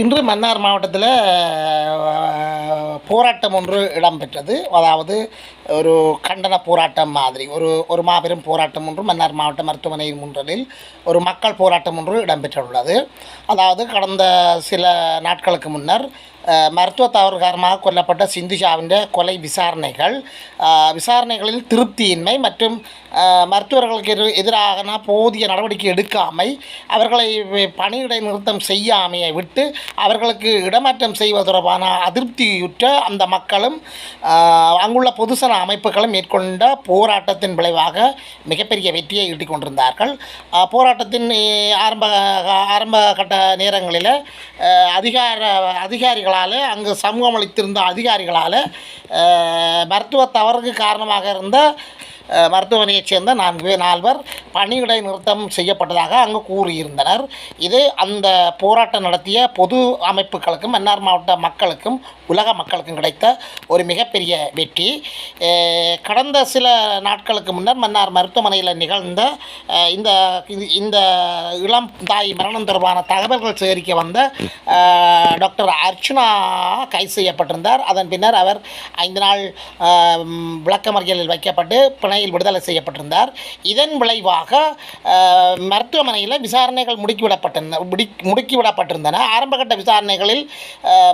இன்று மன்னார் மாவட்டத்தில் போராட்டம் ஒன்று இடம்பெற்றது. அதாவது ஒரு கண்டன போராட்டம் மாதிரி ஒரு ஒரு மாபெரும் போராட்டம் ஒன்று மன்னார் மாவட்ட மருத்துவமனை முன்றலில் ஒரு மக்கள் போராட்டம் ஒன்று இடம்பெற்றுள்ளது. அதாவது கடந்த சில நாட்களுக்கு முன்னர் மருத்துவ தவறு காரணமாக கொல்லப்பட்ட சிந்துஷாவின் கொலை விசாரணைகள் விசாரணைகளில் திருப்தியின்மை மற்றும் மருத்துவர்களுக்கு எதிர் எதிராக போதிய நடவடிக்கை எடுக்காமை அவர்களை பணியிடை நிறுத்தம் செய்யாமையை விட்டு அவர்களுக்கு இடமாற்றம் செய்வது தொடர்பான அதிருப்தியுற்ற அந்த மக்களும் அங்குள்ள பொதுசன அமைப்புகளும் மேற்கொண்ட போராட்டத்தின் விளைவாக மிகப்பெரிய வெற்றியை ஈட்டிக் கொண்டிருந்தார்கள் போராட்டத்தின் ஆரம்ப ஆரம்ப கட்ட நேரங்களில் அதிகார அதிகாரிகள் அதிகாரிகளால் அங்கு சமூகம் அளித்திருந்த அதிகாரிகளால் மருத்துவ தவறுக்கு காரணமாக இருந்த மருத்துவமனையைச் சேர்ந்த நான்கு பேர் நால்வர் பணியிடை நிறுத்தம் செய்யப்பட்டதாக அங்கு கூறியிருந்தனர். இது அந்த போராட்டம் நடத்திய பொது அமைப்புகளுக்கும் மன்னார் மாவட்ட மக்களுக்கும் உலக மக்களுக்கும் கிடைத்த ஒரு மிகப்பெரிய வெற்றி. கடந்த சில நாட்களுக்கு முன்னர் மன்னார் மருத்துவமனையில் நிகழ்ந்த இந்த இது- இந்த இளம் தாய் மரணம் தொடர்பான தகவல்கள் சேகரிக்க வந்த டாக்டர் அர்ச்சுனா கைது செய்யப்பட்டிருந்தார். அதன் பின்னர் அவர் ஐந்து நாள் விளக்கமறியலில் வைக்கப்பட்டு பிணை பிணையில் விடுதலை செய்யப்பட்டிருந்தார். இதன் விளைவாக மருத்துவமனையில் விசாரணைகள் முடுக்கிவிடப்பட்டிருந்த முடி முடுக்கிவிடப்பட்டிருந்தன. ஆரம்பகட்ட விசாரணைகளில்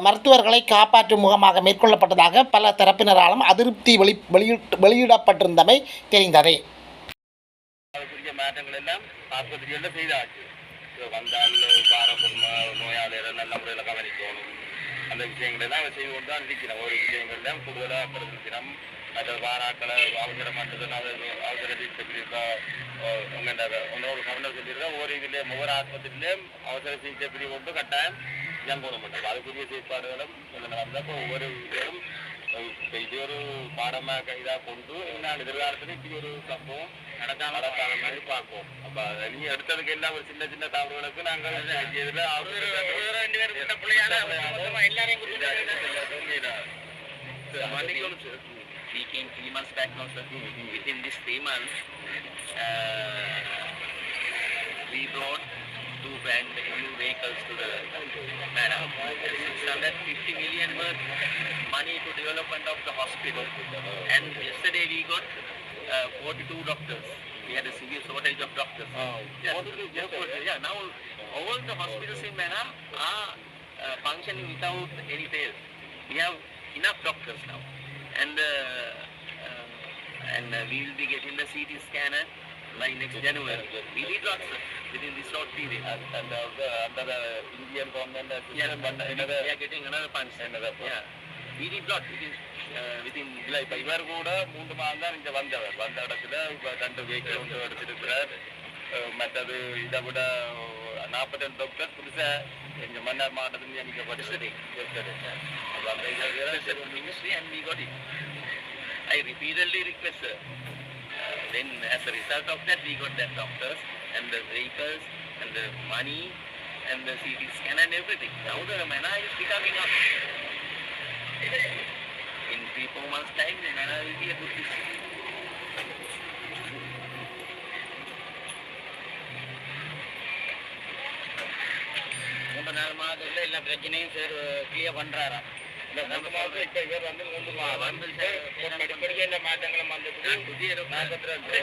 மருத்துவர்களை காப்பாற்றும் முகமாக மேற்கொள்ளப்பட்டதாக பல தரப்பினராலும் அதிருப்தி வெளி வெளியிட்டு வெளியிடப்பட்டிருந்தமை தெரிந்ததே. வந்தால் நோயாளிகளை நல்ல முறையில் கவனிக்கணும். அந்த விஷயங்கள் எல்லாம் செய்து கொண்டு தான் இருக்கிறோம். ஒரு விஷயங்கள் தான் கூடுதலாக பிரதிநிதினம் மற்ற வாராக்களை அவசரமானது அவசர சிகிச்சை உங்களோட உன்னோட கவர்னர் சொல்லியிருக்கோம் ஒரு இதிலே ஒவ்வொரு ஆஸ்பத்திரியிலையும் அவசர சிகிச்சை பிரிவு கொண்டு கட்டாயம் போட மாட்டோம் அதுக்குரிய செயற்பாடுகளும் நடந்தப்போ ஒவ்வொரு இப்போ இது ஒரு பாடமாக இதாக கொண்டு நான் எதிர்காலத்தில் இப்படி ஒரு சம்பவம் நடக்காம மாதிரி பார்ப்போம். அப்போ நீ எடுத்ததுக்கு எல்லாம் ஒரு சின்ன சின்ன தவறுகளுக்கு நாங்கள் இதில் We came three months back now, sir. Within these three months, uh, we brought two brand new vehicles to the madam. 650 million worth money to development of the hospital. And yesterday we got uh, 42 doctors. We had a severe shortage of doctors. Yes, just for- yeah, now all the hospitals in Manam are uh, functioning without any fails. We have enough doctors now. And uh, uh, and uh, we will be getting the CT scanner by next January. We need lots within this short period. அந்த அந்த Indian government Yeah, system பண்ண we என்னது are getting another funds. Another fund. Yeah. We need lot within uh, within இல்ல இப்ப இவர் கூட மூன்று மாதம் தான் இங்க வந்தவர் வந்த இடத்துல இப்ப ரெண்டு வெஹிக்கிள் ஒன்று எடுத்திருக்கிறார் மற்றது இதை விட நாற்பத்தி ரெண்டு டாக்டர் புதுசா எங்க மன்னார் மாவட்டத்தில் நியமிக்கப்பட்டது அப்ப அந்த requested இதை from ministry and we got it. I repeatedly request sir. Uh, then as a result of that we got that doctors and the vehicles and the money and the CT scan and everything. Now the Mana is becoming up. In three, four months time the Mana will be a good district. மூன்று நாலு மாதத்துல எல்லா பிரச்சனையும் sir clear பண்றாராம். இந்த மூன்று மாதம் இப்ப இவர் வந்து மூன்று மாதம் வந்து படிப்படியாக இந்த மாற்றங்களும் வந்தது புதிய நாற்பத்தி ரெண்டு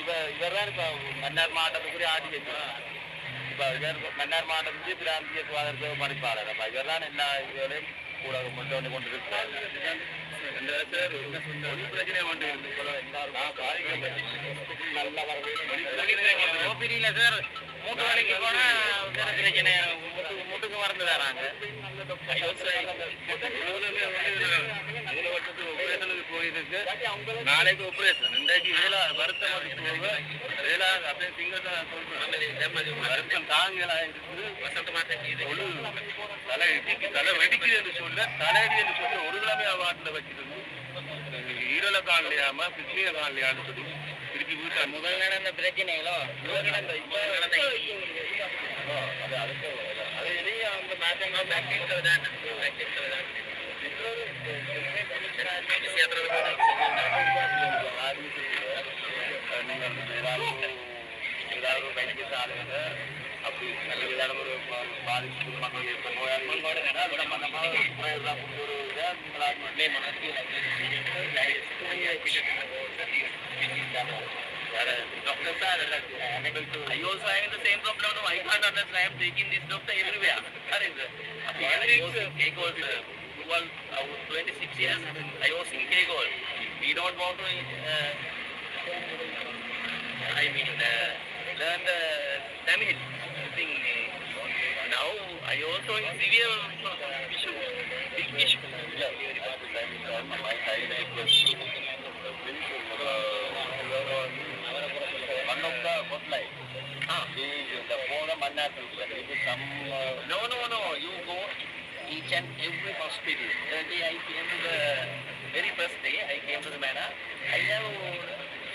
இவ இவர் தான் இப்ப மன்னார் மாவட்டத்துக்குரிய ஆடி வைக்கிறார் இப்ப இவர் மன்னார் மாவட்டத்துக்கு பிராந்திய சுகாதார சேவை பணிப்பாளர். அப்ப இவர் தான் எல்லா இதுகளையும் கூட கொண்டு வந்து கொண்டு இருக்கிறார் இந்த சார் ஒரு பிரச்சனை ஓபிடியில் சார் மூட்டு வலிக்கு போனா வேற பிரச்சனை முட்டு முட்டுக்கு தராங்க நாளைக்கு ஒப்பரேஷன் இன்றைக்கு வேலா வருத்தம் வேலா அப்படியே வருத்தம் தாங்கலா இருக்குது தலை இடிக்கு தலை வெடிக்குது என்று சொல்ல தலையடி என்று சொல்ல ஒரு கிழமை வாட்டில் வச்சு ஹீரோல காணலையாம பிக்னியை காணலையான்னு சொல்லி திருப்பி வீட்டை முதல் நடந்த பிரச்சனைகளோ முதல் நடந்த நடந்த அது அதுக்கு அது அந்த மாற்றங்கள் பேக்கிங்கிறது தான் தான் நீங்கள் ஏதாவது ஏதாவது வைத்தியசாலையில் அப்படி நல்ல விதமான ஒரு பா- பாதிப்பு மக்கள் இருக்க நோயாளிகளோட நம்ம நம்ம குறையெல்லாம் கொண்டு ஒரு இதை நீங்களாக Doctor sir, unable to. I also having the same problem. No, I can't understand. I am taking this doctor everywhere. That is, uh, I was in Kegol, uh, well, I was 26 years. I was in Kegol. We don't want to, uh, I mean, uh, learn the Tamil thing. Now, I also severe issue, big issue. one of the hotline. Ah. The, phone Manhattan, it is some, No, no, no. You go each and every hospital. The day I came to the very first day, I came to the manor. I have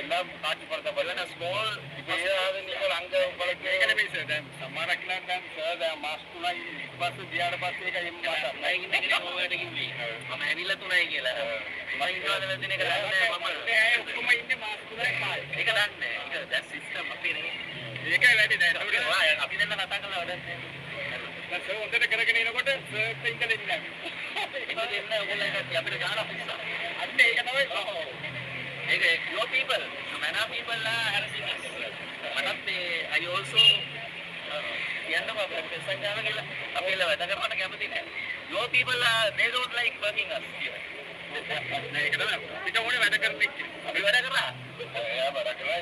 എല്ലാം നാട്ടിൽ പറഞ്ഞ പോലെ small ഇപ്പോൾ അംഗ സമ്മാനക്കിലാക്കാൻ മാസ്കുളായി bus ദിയാട് bus അഭിനന്ദന കഥാ sir හොඳට කරගෙන එනකොට සර්ට් ඉන්ටලෙන්ජ් නැහැ. ඒක දෙන්න ඕගොල්ලන්ට අපිට ගන්න අපිට. අන්න ඒක තමයි. ඔව්. ඒක your people. මනා people ලා හරසින්න මටත් ඒ I also කියන්නම බ්ලඩ් ප්‍රෙෂර් ගන්න කියලා. අපි ලා වැඩ කරන්න කැමති නෑ. Your people ලා they don't like working us ඒක තමයි. පිට ඕනේ වැඩ කරන්න ඉච්චි. අපි වැඩ කරා. එයා වැඩ කරා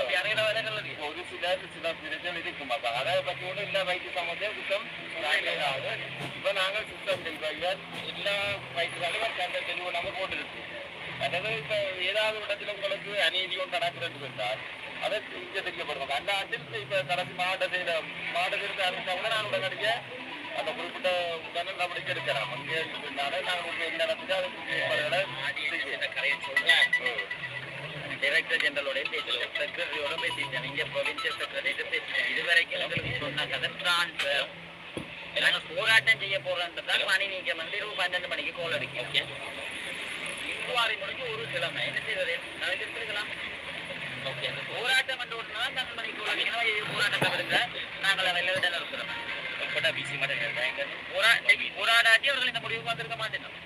අපි අරගෙන වැඩ කරලා තියෙනවා. පොදු සිතා සිතා පිළිදෙන්නේ ඉතින් මම බහරා පැකෝනේ ඉන්න වෛද්‍ය සමෝදේ උසම්. ஏதாவது இடத்துல உங்களுக்கு அநீதி ஒன்று நடக்கிறது என்றால் அதை இங்க அந்த ஆண்டில் இப்ப கடைசி மாவட்ட செய்த மாவட்ட செய்த அறிவிச்சாங்கன்னா நான் உடனடிய அந்த குறிப்பிட்ட உடனே நடவடிக்கை எடுக்கலாம் அங்கே இருந்தாலே நாங்கள் என்ன நடந்துச்சு அதுக்கு. டைரக்டர் ஜெனரலோட பேசலாம் செக்ரட்டரியோட பேசிட்டேன். இங்க ப்ரொவின்சியல் செக்ரட்டரிட்ட பேசிட்டேன். இதுவரைக்கும் எங்களுக்கு சொன்ன கதை டிரான்ஸ்ஃபர் நாங்க போராட்டம் செய்ய போறோன்றதால் மணி நீக்கம். வந்து இரவு பன்னெண்டு மணிக்கு கோல் அடிக்கும் ஓகே இன்குவாரி முடிஞ்சு ஒரு கிழமை என்ன செய்வது நடந்திருக்கலாம் ஓகே அந்த போராட்டம் பண்ண உடனே பன்னெண்டு மணிக்கு கோல் அடிக்கணும் இது போராட்டத்தை விடுங்க நாங்கள் வெளில விட இருக்கிறோம் இப்போதான் பிசி மட்டும் போரா போராடாட்டி அவர்கள் இந்த முடிவுக்கு வந்திருக்க மாட்டேன்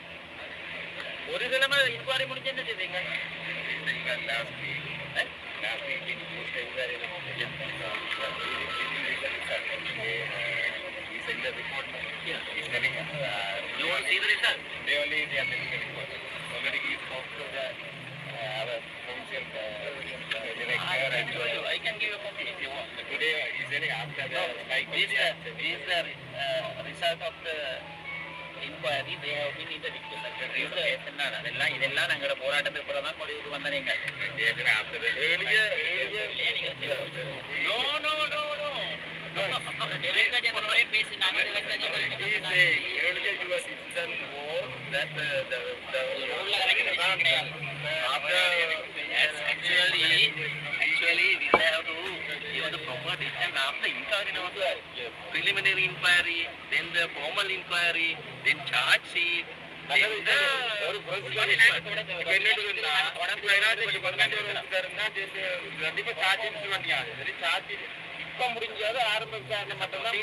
ஒரு கிழமை இன்குவாரி முடிஞ்சு என்ன செய்வீங்க last week, eh? last These are, these are uh, result அதெல்லாம் இதெல்லாம் நாங்களோட போராட்டத்துக்கு பிறகு தான் முடிவுக்கு வந்தனீங்க Preliminary inquiry, then the formal inquiry, then charge sheet. then the- ஒரு கண்டிப்பா சார்ஜ் வண்டியாது சரி சார்ஜ் இப்ப முடிஞ்சாது. ஆரம்ப விசாரணை மட்டும்தான்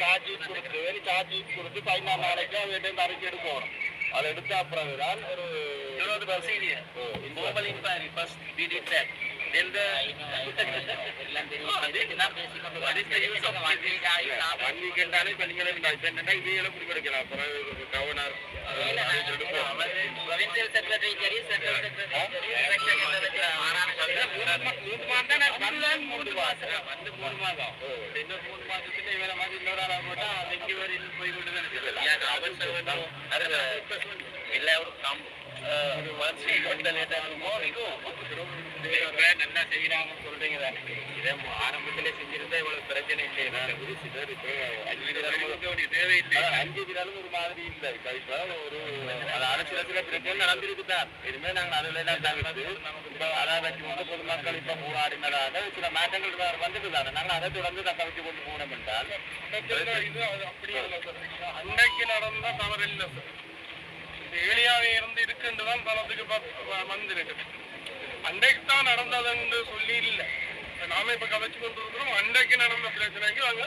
சார்ஜ் கொடுத்து வெறும் சார்ஜ் கொடுத்து பதினாலு நாளைக்கு அவர்கிட்ட அறிக்கை எடுக்கணும் அதை எடுத்த அப்புறம் ஒரு You know then the one weekend ஆனே இப்ப இதையெல்லாம் பிடிக்கிறீங்களா அப்புறம் governor provincial secretary central secretary மூணு போய் கொண்டு தான் எல்லாரும் tomorrow, we go. நல்லா செய்யறாங்கன்னு சொல்றீங்க இதை ஆரம்பத்திலே செஞ்சிருந்தா இவ்வளவு பிரச்சனை இல்லை ஒரு இப்போ அஞ்சு தேவையில்லை அஞ்சு தினம் ஒரு மாதிரி இல்லை. இப்போ இப்போ ஒரு அரசியல் சில பிரச்சனை நடந்திருக்கு தான். இனிமேல் நாங்கள் அதில் எல்லாம் தவிர்த்து இப்போ கொண்டு பொதுமக்கள் இப்போ போராடினதாக சில மாற்றங்கள் வந்துட்டு தானே. நாங்கள் அதை தொடர்ந்து தக்க வச்சு கொண்டு போனோம் என்றால் அன்னைக்கு நடந்த தவறு இல்லை சார். ஏழியாவே இருந்து இருக்குன்னு தான் தனத்துக்கு வந்திருக்கு அன்னைக்கு தான் நடந்ததுன்னு சொல்லி இல்லை. நாம இப்ப கதைச்சு கொண்டு இருக்கிறோம் அன்றைக்கு நடந்த பிரச்சனைக்கு அவங்க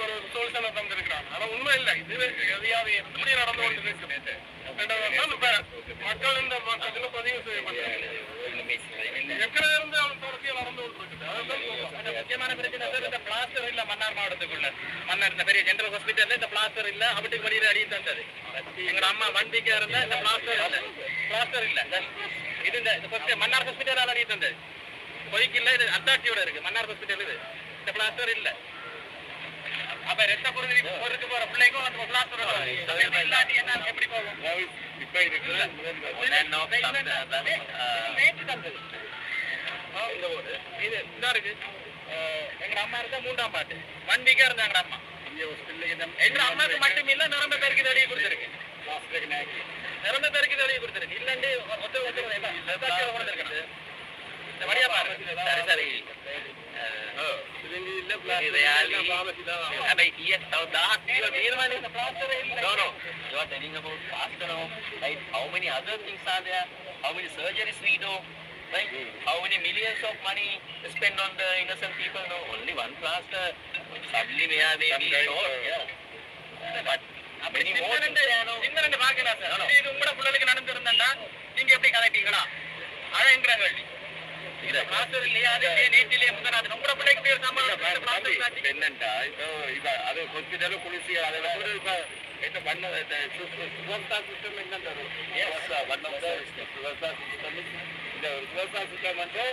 ஒரு சொல்யூஷனை தந்திருக்கிறாங்க. ஆனா உண்மை இல்லை. இது எதையாவது எப்படி நடந்து கொண்டு இருக்கு மக்கள் இந்த பக்கத்துல பதிவு செய்யப்பட்டாங்க இந்த பிளாஸ்டர் இல்ல மன்னார் மாவட்டத்துக்குள்ள மன்னார் இந்த பெரிய ஜென்ரல் ஹாஸ்பிட்டல் இந்த பிளாஸ்டர் இல்ல அவட்டுக்கு வெளியில அடி தந்தது எங்க அம்மா வண்டிக்கு இருந்தா இந்த பிளாஸ்டர் இல்ல பிளாஸ்டர் இல்ல இது இந்த இந்த first மன்னார் ஹாஸ்பிட்டல் அடி தந்தது பொய்க்கு இல்ல இது அத்தாட்சியோட இருக்கு மன்னார் ஹாஸ்பிட்டல் இது இந்த பிளாஸ்டர் இல்ல அப்ப ரத்த பொருள் பொருளுக்கு போற பிள்ளைக்கும் அந்த பிளாஸ்டர் இல்லாட்டி என்ன எப்படி போகும்? இப்போ இது இதா இருக்கு. அஹ் எங்க அம்மா இருந்தா மூன்றாம் பாட்டு. வண்டிக்கா இருந்தாங்க அம்மா. எங்க அம்மாக்கு மட்டும் இல்ல நிரம்ப பேருக்கு தடியை கொடுத்துருக்கு. நிரம்ப பேருக்கு தடியை கொடுத்துருக்கு. இல்லண்டு ஒத்த இந்த வழியா பாரு சரி சரி. You are telling about plaster right how many other things are there how many surgeries we do right how many millions of money spent on the innocent people no only one plaster suddenly we are there we yeah but many more things there ரெண்டு பாக்கலாம் sir இது உங்களோட பிள்ளைகளுக்கு நடந்திருந்தா நீங்க எப்படி கதைப்பீங்களா அழங்கிற கேள்வி என்னண்டா? இப்போ இப்போ அது ஹாஸ்பிட்டலும் குளிர்ச்சி அதை விட இப்போ என்ன பண்ண சுகர்தா சிஸ்டம் ஆஃப் த சுகர்தா சிஸ்டம். இந்த ஒரு சுகர்தா சிஸ்டம் வந்து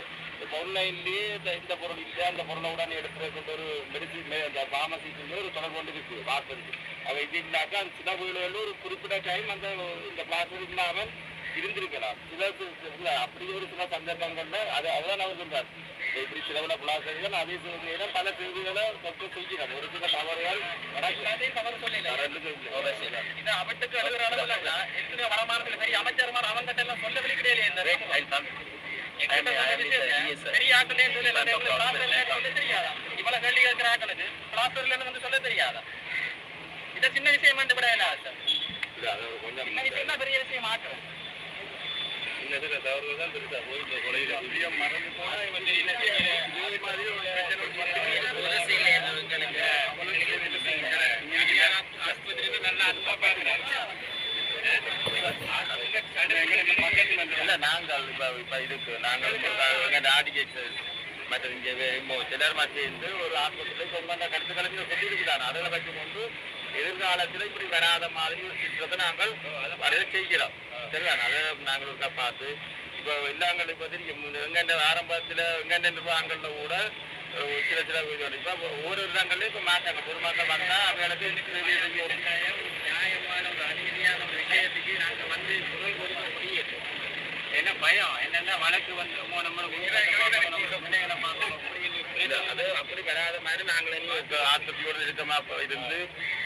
இந்த பொருள் இல்லை அந்த பொருளை உடனே எடுத்துகிட்டு ஒரு மெடிசின் அந்த ஃபார்மசிக்கு ஒரு தொடர்பு கொண்டு இருக்கு. பார்த்துருக்கு அவ இது இல்லாக்கா அது சின்ன வீடுகளில் ஒரு குறிப்பிட்ட டைம் அந்த இந்த பிளாஸ்டிக் இல்லாமல் இருந்திருக்கலாம். சில இல்ல அப்படி ஒரு சில சந்தர்ப்பங்கள்ல அது அதான் அவர் சொல்றார் இப்படி சிலவுல பிளாஸ்டிக் அதே செய்தியில பல செய்திகளை தப்பு செய்கிறார் ஒரு சில தவறுகள் தவறு சொல்லல. இது அவட்டுக்கு அழுகிற அளவுல இல்ல. எத்தனையோ வடமாநில பெரிய அமைச்சர்மார் அவங்கிட்ட எல்லாம் சொல்ல வெளிக்கிடையிலே இந்த பெரிய இல்லைன்னு சொல்ல தெரியாதா? இவ்வளவு கேள்வி கேட்கிற இல்லைன்னு வந்து சொல்ல தெரியாதா? இது சின்ன விஷயம் வந்து விட சார். பெரிய விஷயம் ஆட்கள் இந்த தவறுகள் தான் பெருசா போய் கொலையில அதிகம் மறந்து போனா இதே மாதிரி ஆஸ்பத்திரியில நல்லா அன்பா நாங்கள் இப்ப இதுக்கு நாங்கள் எங்க மற்ற இங்க வே- சிலர் சேர்ந்து ஒரு ஆஸ்பத்திரியில் சொந்த கருத்துக்களை சொல்லியிருக்கிறாங்க அதில் வச்சு கொண்டு எதிர்காலத்தில் இப்படி வராத மாதிரி ஒரு திட்டத்தை நாங்கள் அதை செய்கிறோம் சரிதான் அதை நாங்கள் ஒருக்கா பார்த்து இப்போ எல்லாங்களும் இப்போ தெரியும் எங்கெண்ட ஆரம்பத்தில் எங்கெண்ட நிர்வாகங்களில் கூட சில சில இப்போ ஒவ்வொரு இடங்கள்லையும் இப்போ மாற்றாங்க பொதுமக்கள் வந்தால் அவங்களுக்கு நியாயமான ஒரு அநீதியான ஒரு விஷயத்துக்கு நாங்கள் வந்து குரல் கொடுக்க முடியாது என்ன பயம்? என்னென்ன வழக்கு வந்துருமோ நம்ம அது அப்படி வராத மாதிரி நாங்கள் ஆஸ்பத்திரியோடு இருக்கமா இருந்து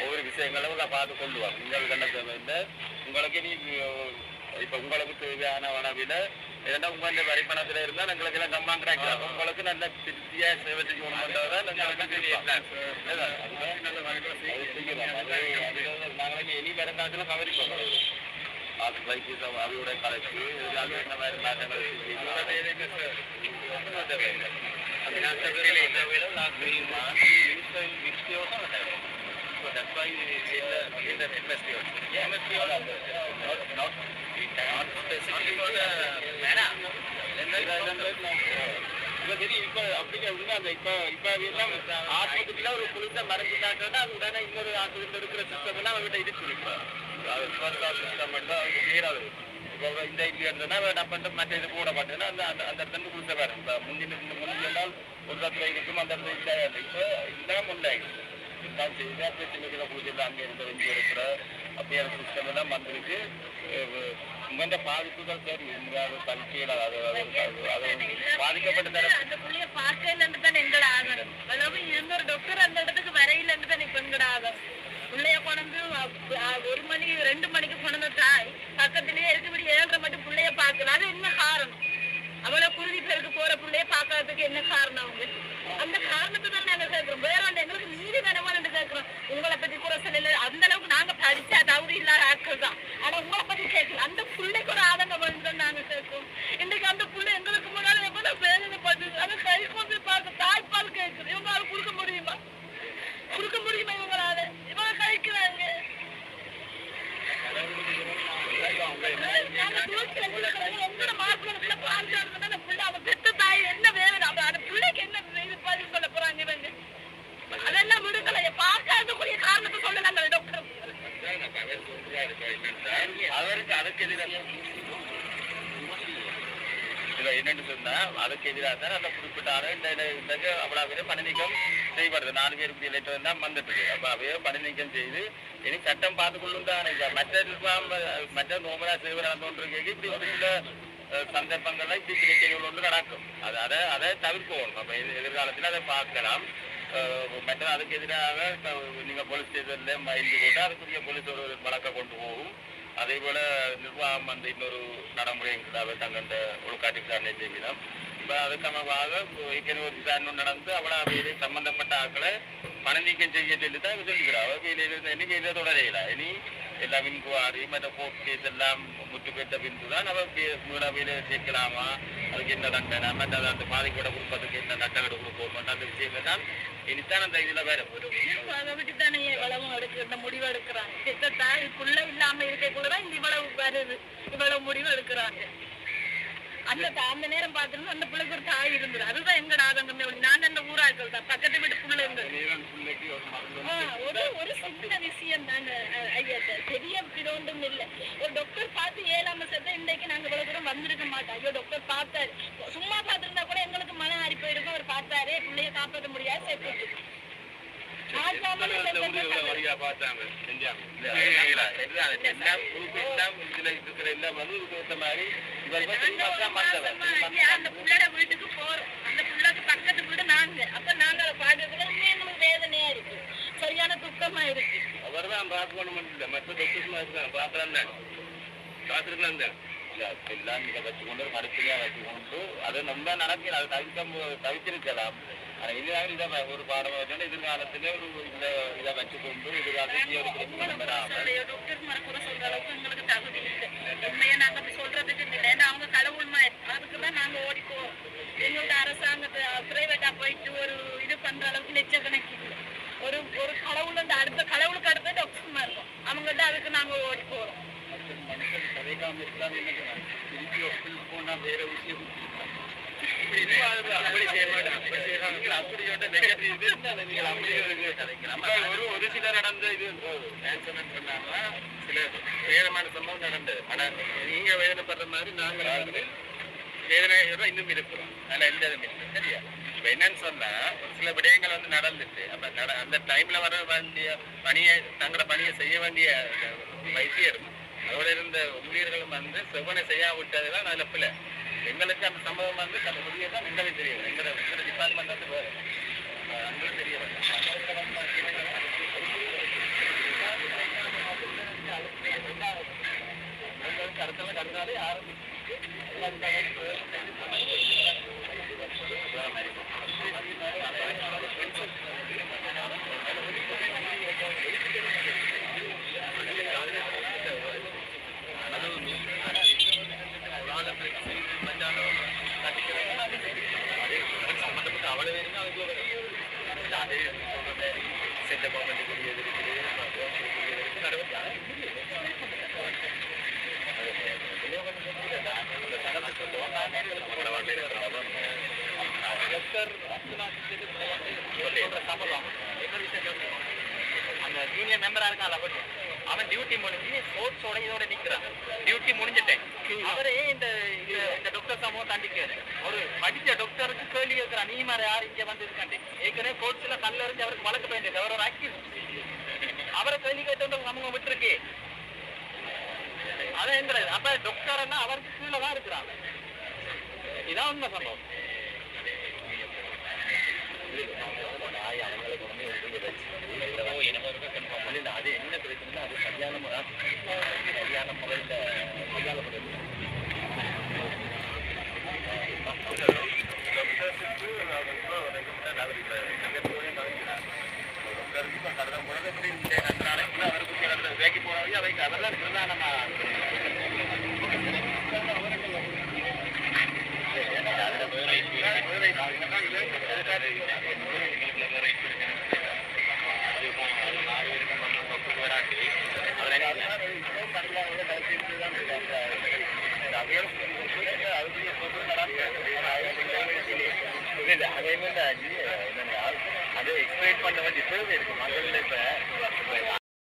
ஒவ்வொரு விஷயங்களும் நான் பார்த்து கொண்டு வரோம். உங்களுக்கு என்ன தேவையில்லை உங்களுக்கு நீ இப்போ உங்களுக்கு தேவையான உணவில் ஏன்னா உங்க வரிப்பணத்தில் இருந்தால் எங்களுக்கு எல்லாம் கம்மா கிடைக்கும் உங்களுக்கு நல்ல திருப்தியாக சேவை தெரியும் நாங்கள் இனி வருங்காலத்தில் கவனிப்போம் அது வைத்தியம் அவையோட கலக்கு அது என்ன மாதிரி மாற்றங்கள் So that's why we say the, in the MSP also. Yeah, MSP also. Not, not, not specifically for the, வேணாம். இப்ப தெரியும் இப்ப அப்படிங்க உண்மை அந்த இப்ப இப்ப எல்லாம் ஆஸ்பத்திரியில ஒரு புதுசா மறைஞ்சிட்டாங்கன்னா அது உடனே இன்னொரு ஆஸ்பத்திரியில் இருக்கிற சிஸ்டம் எல்லாம் அவங்ககிட்ட இருக்கு இப்ப ஃபர்ஸ்ட் சிஸ்டம் மட்டும் அவங்க கிளியரா வரும் இப்போ இந்த இட்லி எடுத்தோன்னா நம்ம வந்து மற்ற இது கூட மாட்டேன்னா அந்த அந்த அந்த இடத்துல புதுசாக வரும் இப்போ முந்தின முந்தி எல்லாம் ஒரு இடத்துல இருக்கும் அந்த இடத்துல இல்லை இப்போ இல்லாம உண்டாயிடுச்சு எல்லாம் செய்து அப்படியே சின்ன சின்ன பூஜையில் அங்கே இருந்த இங்கே இருக்கிற அப்படியே சிஸ்டம் எல்லாம் வந்திருக்கு உங்கள்கிட்ட பாதிப்புகள் சரி எங்கேயாவது தணிக்கையில் அது அது பாதிக்கப்பட்ட தரப்பு அந்த புள்ளைய பார்க்கலன்னு தான் எங்களோட ஆகணும் அதாவது இருந்த ஒரு டாக்டர் அந்த இடத்துக்கு வரையிலன்னு தான் இப்போ எங்களோட ஆகணும் பிள்ளைய கொண்டு ஒரு மணி ரெண்டு மணிக்கு கொண்டு தாய் பக்கத்திலேயே இருக்குபடி ஏழரை மட்டும் பிள்ளைய பார்க்கல அது என்ன காரணம் அவளை குருதி பேருக்கு போற புள்ளைய பார்க்கறதுக்கு என்ன காரணம் அவங்க? அந்த காரணத்தை தான் நாங்க கேட்கிறோம் வேற ஒன்று எங்களுக்கு நீதி வேணுமான்னு கேட்கிறோம் உங்களை பத்தி கூட சொல்லல. அந்த அளவுக்கு நாங்க படிச்சா தவறு இல்லாத ஆட்கள் தான். ஆனா உங்களை பத்தி கேட்கல அந்த பிள்ளைக்கு ஒரு ஆதங்கம் வந்து நாங்க கேட்கிறோம் இன்னைக்கு அந்த புள்ளை எங்களுக்கு முன்னாடி எவ்வளவு வேதனைப்பட்டு அதை கை கொண்டு பார்க்க தாய்ப்பால் கேட்குது இவங்களால கொடுக்க முடியுமா? கொடுக்க முடியுமா இவங்களால? இவங்க கழிக்கிறாங்க. நாங்க தூக்கி வச்சிருக்கிறோம். எங்கட மாப்பிள்ளை பால் சாப்பிடுறதுன்னா அந்த புள்ள அவ பெத்த தாய் என்ன வேணும் அவ அந்த பிள்ளைக்கு என்ன இது பதில் சொல்ல போறாங்க இவங்க அதெல்லாம் விடுக்கல பார்க்காதக்குரிய காரணத்தை சொல்லலாம் டாக்டர் அவருக்கு அதுக்கு எதிராக இல்ல என்னன்னு சொன்னா அதுக்கு எதிராக தான் அந்த குறிப்பிட்ட ஆளு அவ்வளவு பணி நீக்கம் செய்யப்படுது நாலு பேர் இப்படி லெட்டர் தான் வந்துட்டு அப்ப அவையே பணி நீக்கம் செய்து இனி சட்டம் பார்த்து கொள்ளும் தான் மற்ற மற்ற நோமலா செய்வர் நடந்தோன்றிருக்கே இப்படி ஒரு சில சந்தர்ப்பங்கள்ல இப்படி பிரச்சனைகள் ஒன்று நடக்கும் அது அதை அதை தவிர்க்கணும் அப்ப எதிர்- எதிர்காலத்தில் அதை பார்க்கலாம் மற்ற அதுக்கு எதிராக இப்ப நீங்க போலீஸ் ஸ்டேஷன்ல மயில்ந்து கொண்டு அதுக்குரிய போலீஸ் ஒரு வழக்கை கொண்டு போகும் அதே போல நிர்வாகம் வந்து இன்னொரு நடைமுறை தங்கண்ட உள்காட்டி விசாரணை செய்கிறோம் இப்போ அதுக்கமாக ஏற்கனவே ஒரு விசாரணை நடந்து அவளை அவையிலே சம்பந்தப்பட்ட ஆக்களை பண நீக்கம் செய்ய சொல்லி தான் சொல்லிக்கிறார் அவையிலிருந்து இனி வெளியே தொடரையில இனி எல்லா இன்குவாரி மற்ற கோர்ட் கேஸ் எல்லாம் முற்று பெற்ற பின்பு தான் அவ அவையில சேர்க்கலாமா? அதுக்கு என்ன தண்டனை? மற்ற அந்த பாதிக்கூட கொடுப்பதுக்கு என்ன தண்டனை கொடுப்போம் அந்த விஷயங்கள் தான் இனித்தான் அந்த இதுல வேற அதை விட்டு தானே இவ்வளவு எடுக்கிற முடிவு எடுக்கிறாங்க. பெத்த தாய் புள்ள இல்லாம இருக்கக்குள்ளதான் இந்த இவ்வளவு வருது. இவ்வளவு முடிவு எடுக்கிறாங்க. அந்த அந்த நேரம் பார்த்துருந்து அந்த பிள்ளைக்கு ஒரு தாய் இருந்தது. அதுதான் எங்கட ஆதங்கமே நான் அந்த ஊராட்கள் தான் பக்கத்து வீட்டு புள்ள இருந்தது ஒரு ஒரு சின்ன விஷயம் தான் ஐயா. பெரிய பிரோண்டும் இல்லை. ஒரு டாக்டர் பார்த்து ஏழாம சேர்த்தா இன்னைக்கு நாங்க இவ்வளவு தூரம் வந்திருக்க மாட்டோம். ஐயோ டாக்டர் பார்த்தாரு. சும்மா பார்த்திருந்தா கூட எங்களுக்கு மன ஆறி போயிருக்கும். அவர் பார்த்தாரு. பிள்ளைய காப்பாற்ற முடியாது. சேர்த்து பார்த்தாங்க. அந்த வீட்டுக்கு போறோம் அந்த பக்கத்து வீடு நாங்க அப்ப நாங்க அதை பாக்குறதுல எங்களுக்கு வேதனையா இருக்கு சரியான துக்கமா இருக்கு அவர் தான் பார்க்கணும் இல்லை மற்ற டாக்டர்ஸ் இருக்காங்க பார்க்கலாம் தான் பார்த்துருக்கலாம் தான் எல்லாம் இதை வச்சுக்கொண்டு மறுபடியும் வச்சுக்கொண்டு அது நம்ம நடக்கல அது தவிர்க்க தவிர்த்திருக்கலாம் ஆனா இதுதான் இதை ஒரு பாடம் வச்சுட்டு எதிர்காலத்திலே ஒரு இந்த இதை வச்சுக்கொண்டு எதிர்காலத்தில் ஒரு பிரச்சனை டாக்டர் மரக்குறை சொல்ற அளவுக்கு எங்களுக்கு தகுதி இல்லை உண்மையை நாங்க அப்படி சொல்றதுக்கு இல்லை. ஏன்னா அவங்க கடவுள் மாதிரி அதுக்கு தான் நாங்க ஓடிப்போம். எங்களோட அரசாங்கத்தை பிரைவேட்டா போயிட்டு ஒரு இது பண்ற அளவுக்கு லட்சக்கணக்கு ஒரு ஒரு கடவுள் அந்த அடுத்த கடவுளுக்கு அடுத்த டாக்டர்மா இருக்கும். அவங்ககிட்ட அதுக்கு நாங்க ஓடி போறோம் மனுஷன் கதைக்காம திருப்பி போனா வேற விஷயம். அப்படி செய்ய அப்படி செய்யறாங்க அப்படி நெகட்டிவ் இது நீங்கள் அப்படி ஒரு ஒரு சில நடந்த இது பண்ணாங்கன்னா சில வேதமான சம்பவம் நடந்தது ஆனா நீங்க வேதனைப்படுற மாதிரி நாங்கள் வந்து வேதனையோட இன்னும் இருக்கிறோம் அதில் எந்த இதுவும் இல்லை சரியா இப்போ என்னன்னு சொன்னா ஒரு சில விடயங்கள் வந்து நடந்துட்டு அப்ப நட அந்த டைம்ல வர வேண்டிய பணியை தங்களோட பணியை செய்ய வேண்டிய வைத்தியரும் அதோட இருந்த ஊழியர்களும் வந்து செவ்வனை செய்யாவிட்டது தான் அதில் பிள்ளை எங்களுக்கு அந்த சம்பவம் வந்து அந்த முடியை தான் எங்களுக்கு தெரியும் எங்களை எங்களை டிபார்ட்மெண்ட் வந்து வேறு எங்களுக்கு தெரியல அடுத்தவங்க அடுத்தாலே ஆரம்பிச்சு சம்பந்தப்பட்ட அவ்வளவு பேருமே அதுக்கு ஒரு அது சொன்ன மாதிரி செட்ட சென்ற கூடியது இருக்குது அந்த ஜூனியர் மெம்பரா இருக்கான்ல அப்படி அவன் டியூட்டி முடிஞ்சு ஸ்போர்ட்ஸோட இதோட நிக்கிறான் டியூட்டி முடிஞ்சிட்டேன். அவரே இந்த இந்த- டாக்டர் சமூகம் தாண்டிக்காரு ஒரு படிச்ச டாக்டருக்கு கேள்வி கேட்கிறான் நீ மாதிரி யார் இங்க வந்து இருக்காண்டி? ஏற்கனவே ஸ்போர்ட்ஸ்ல கல்ல இருந்து அவருக்கு வழக்கு வேண்டியது அவர் ஒரு ஆக்டிவ் அவரை கேள்வி கேட்டு சமூகம் விட்டுருக்கு. அதான் எங்களை அப்ப டாக்டர்னா அவருக்கு கீழே தான் இருக்கிறாங்க. இதான் உண்மை சம்பவம். அது என்ன பிரச்சனை அது சரியான முறை சரியான முறையில் கையாளப்படுது